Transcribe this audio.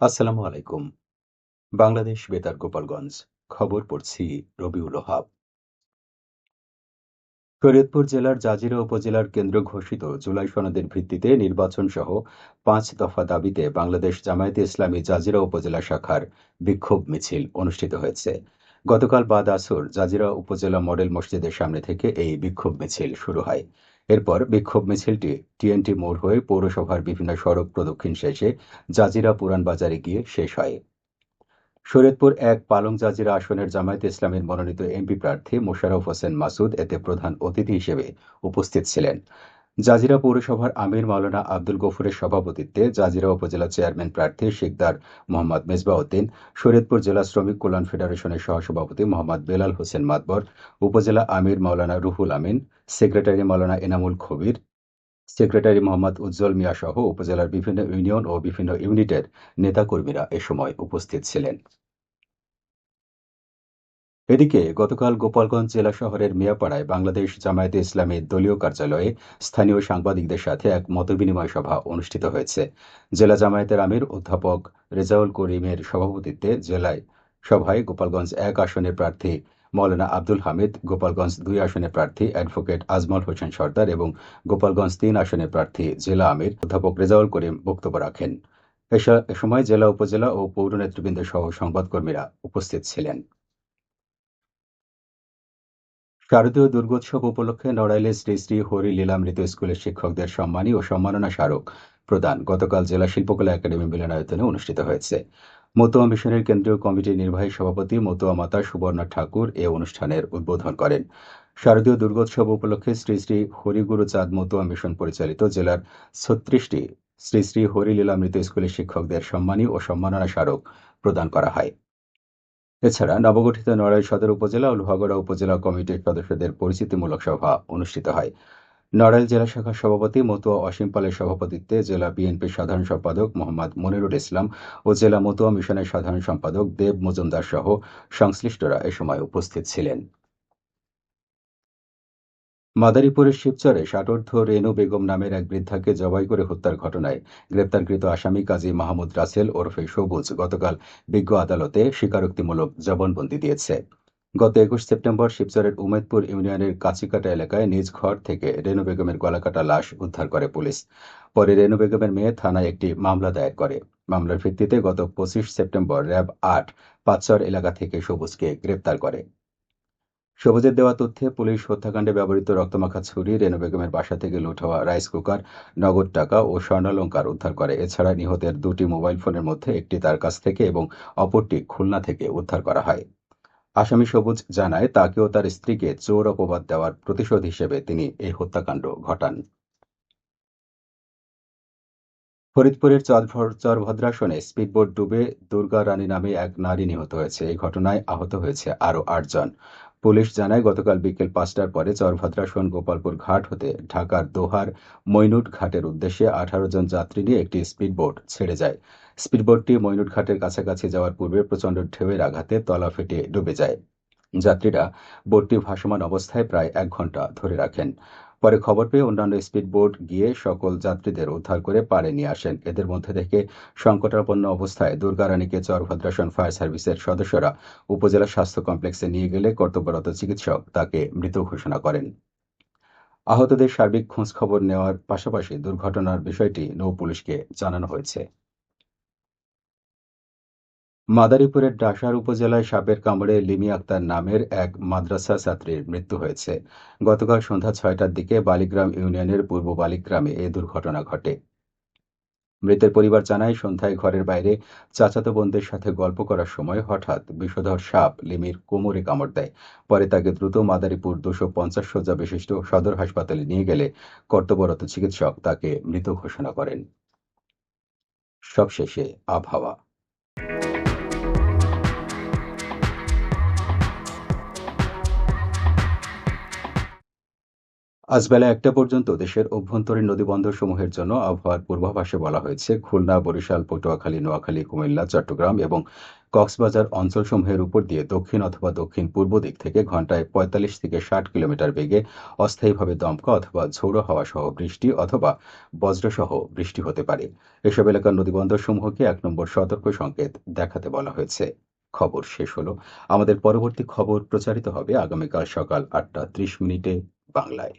আসসালামু আলাইকুম। বাংলাদেশ বেতার গোপালগঞ্জ, খবর পড়ছি রবিউল ওহাব শরীয়তপুর জেলার জাজিরা উপজেলার কেন্দ্র ঘোষিত জুলাই সনদের ভিত্তিতে নির্বাচন সহ পাঁচ দফা দাবিতে বাংলাদেশ জামায়াতে ইসলামী জাজিরা উপজেলা শাখার বিক্ষোভ মিছিল অনুষ্ঠিত হয়েছে। গতকাল বাদ আসর জাজিরা উপজেলা মডেল মসজিদের সামনে থেকে এই বিক্ষোভ মিছিল শুরু হয়। এরপর বিক্ষোভ মিছিলটি টিএনটি মোড় হয়ে পৌরসভার বিভিন্ন সড়ক প্রদক্ষিণ শেষে জাজিরা পুরান বাজারে গিয়ে শেষ হয়। শরীয়তপুর এক পালং জাজিরা আসনের জামায়াত ইসলামের মনোনীত এমপি প্রার্থী মোশাররফ হোসেন মাসুদ এতে প্রধান অতিথি হিসেবে উপস্থিত ছিলেন। জাজিরা পৌরসভার আমির মাওলানা আব্দুল গফুরের সভাপতিত্বে জাজিরা উপজেলা চেয়ারম্যান প্রার্থী শিকদার মোহাম্মদ মেজবাউদ্দিন, শরীয়তপুর জেলা শ্রমিক কল্যাণ ফেডারেশনের সহসভাপতি মোহাম্মদ বেলাল হোসেন মাতবর, উপজেলা আমির মাওলানা রুহুল আমিন, সেক্রেটারি মাওলানা এনামুল খবির, সেক্রেটারি মোহাম্মদ উজ্জ্বল মিয়া সহ উপজেলার বিভিন্ন ইউনিয়ন ও বিভিন্ন ইউনিটের নেতাকর্মীরা এ সময় উপস্থিত ছিলেন। এদিকে গতকাল গোপালগঞ্জ জেলা শহরের মিয়াপাড়ায় বাংলাদেশ জামায়াতে ইসলামী দলীয় কার্যালয়ে স্থানীয় সাংবাদিকদের সাথে এক মতবিনিময় সভা অনুষ্ঠিত হয়েছে। জেলা জামায়াতের আমির অধ্যাপক রেজাউল করিমের সভাপতিত্বে জেলায় সভায় গোপালগঞ্জ এক আসনের প্রার্থী মৌলানা আব্দুল হামিদ, গোপালগঞ্জ দুই আসনের প্রার্থী অ্যাডভোকেট আজমল হোসেন সর্দার এবং গোপালগঞ্জ তিন আসনের প্রার্থী জেলা আমির অধ্যাপক রেজাউল করিম বক্তব্য রাখেন। এ সময় জেলা উপজেলা ও পৌর নেতৃবৃন্দ সহ সংবাদকর্মীরা উপস্থিত ছিলেন। শারদীয় দুর্গোৎসব উপলক্ষে নড়াইলে শ্রী শ্রী হরি লীলামৃত স্কুলের শিক্ষকদের সম্মানী ও সম্মাননা স্মারক প্রদান গতকাল জেলা শিল্পকলা একাডেমি মিলনায়তনে অনুষ্ঠিত হয়েছে। মতুয়া মিশনের কেন্দ্রীয় কমিটির নির্বাহী সভাপতি মতুয়া মাতা সুবর্ণা ঠাকুর এ অনুষ্ঠানের উদ্বোধন করেন। শারদীয় দুর্গোৎসব উপলক্ষে শ্রী শ্রী হরিগুরু চাঁদ মতুয়া মিশন পরিচালিত জেলার ছত্রিশটি শ্রী শ্রী হরি লীলামৃত স্কুলের শিক্ষকদের সম্মানী ও সম্মাননা স্মারক প্রদান করা হয়। এছাড়া নবগঠিত নড়াইল সদর উপজেলা ও লোহাগড়া উপজেলা কমিটির সদস্যদের পরিচিতিমূলক সভা অনুষ্ঠিত হয়। নড়াইল জেলা শাখার সভাপতি মতুয়া অসীম পালের সভাপতিত্বে জেলা বিএনপির সাধারণ সম্পাদক মোহাম্মদ মনিরুল ইসলাম ও জেলা মতুয়া মিশনের সাধারণ সম্পাদক দেব মজুমদার সহ সংশ্লিষ্টরা এ সময় উপস্থিত ছিলেন। মাদারীপুরের শিবচরে ষাটোর্ধ রেনু বেগম নামের এক বৃদ্ধাকে জবাই করে হত্যার ঘটনায় গ্রেপ্তারকৃত আসামি কাজী মাহমুদ রাসেল ওরফে সবুজ গতকাল বিজ্ঞ আদালতে স্বীকারোক্তিমূলক জবানবন্দি দিয়েছে। গত একুশ সেপ্টেম্বর শিবচরের উমেদপুর ইউনিয়নের কাছিকাটা এলাকায় নিজ ঘর থেকে রেনু বেগমের গলাকাটা লাশ উদ্ধার করে পুলিশ। পরে রেনু বেগমের মেয়ে থানায় একটি মামলা দায়ের করে। মামলার ভিত্তিতে গত পঁচিশ সেপ্টেম্বর র্যাব আট পাঁচচর এলাকা থেকে সবুজকে গ্রেপ্তার করে। সবুজের দেওয়া তথ্যে পুলিশ হত্যাকাণ্ডে ব্যবহৃত রক্তমাখা ছুরি রেনু বেগমের বাসা থেকে লুট হওয়া রাইস কুকার, নগদ টাকা ও স্বর্ণালঙ্কার উদ্ধার করে। এছাড়া নিহতের দুটি মোবাইল ফোনের মধ্যে একটি তার কাছ থেকে এবং অপরটি খুলনা থেকে উদ্ধার করা হয়। আসামি সবুজ জানায়, তাকেও তার স্ত্রীকে চোর অপবাদ দেওয়ার প্রতিশোধ হিসেবে তিনি এই হত্যাকাণ্ড ঘটান। ফরিদপুরের চরভদ্রাসনে স্পিডবোট ডুবে দুর্গা রানী নামে এক নারী নিহত হয়েছে। এই ঘটনায় আহত হয়েছে আরও আটজন। পুলিশ জানায়, গতকাল বিকেল পাঁচটার পরে চরভদ্রাসন গোপালপুর ঘাট হতে ঢাকার দোহার মৈনুট ঘাটের উদ্দেশ্যে আঠারো জন যাত্রী নিয়ে একটি স্পিডবোট ছেড়ে যায়। স্পিডবোটটি মৈনুট ঘাটের কাছাকাছি যাওয়ার পূর্বে প্রচণ্ড ঢেউয়ের আঘাতে তলা ফেটে ডুবে যায়। যাত্রীরা বোটটি ভাসমান অবস্থায় প্রায় এক ঘণ্টা ধরে রাখেন। পরে খবর পেয়ে অন্যান্য স্পিডবোট গিয়ে সকল যাত্রীদের উদ্ধার করে পাড়ে নিয়ে আসেন। এদের মধ্যে থেকে সংকটাপন্ন অবস্থায় দুর্গারানীকে চরভদ্রাসন ফায়ার সার্ভিসের সদস্যরা উপজেলা স্বাস্থ্য কমপ্লেক্সে নিয়ে গেলে কর্তব্যরত চিকিৎসক তাকে মৃত ঘোষণা করেন। আহতদের সার্বিক খোঁজখবর নেওয়ার পাশাপাশি দুর্ঘটনার বিষয়টি নৌ পুলিশকে জানানো হয়েছে। মাদারীপুরের ডাসার উপজেলায় সাপের কামড়ে লিমি আক্তার নামের এক মাদ্রাসা ছাত্রীর মৃত্যু হয়েছে। গতকাল সন্ধ্যা ছয়টার দিকে বালিগ্রাম ইউনিয়নের পূর্ব বালিগ্রামে এ দুর্ঘটনা ঘটে। মৃতের পরিবার জানায়, সন্ধ্যায় ঘরের বাইরে চাচাতো বোনদের সাথে গল্প করার সময় হঠাৎ বিষধর সাপ লিমির কোমরে কামড় দেয়। পরে তাকে দ্রুত মাদারীপুর দুশো পঞ্চাশ শয্যা বিশিষ্ট সদর হাসপাতালে নিয়ে গেলে কর্তব্যরত চিকিৎসক তাকে মৃত ঘোষণা করেন। সবশেষে আবহাওয়া। আজ বেলা একটা পর্যন্ত দেশের অভ্যন্তরীণ নদীবন্দরসমূহের জন্য আবহাওয়ার পূর্বাভাসে বলা হয়েছে, খুলনা, বরিশাল, পটুয়াখালী, নোয়াখালী, কুমিল্লা, চট্টগ্রাম এবং কক্সবাজার অঞ্চলসমূহের উপর দিয়ে দক্ষিণ অথবা দক্ষিণ পূর্ব দিক থেকে ঘন্টায় পঁয়তাল্লিশ থেকে ষাট কিলোমিটার বেগে অস্থায়ীভাবে দমকা অথবা ঝোড়ো হাওয়া সহ বৃষ্টি অথবা বজ্রসহ বৃষ্টি হতে পারে। এসব এলাকার নদীবন্দরসমূহকে এক নম্বর সতর্ক সংকেত দেখাতে বলা হয়েছে। খবর শেষ হলো। আমাদের পরবর্তী খবর প্রচারিত হবে আগামীকাল সকাল আটটা ত্রিশ মিনিটে বাংলায়।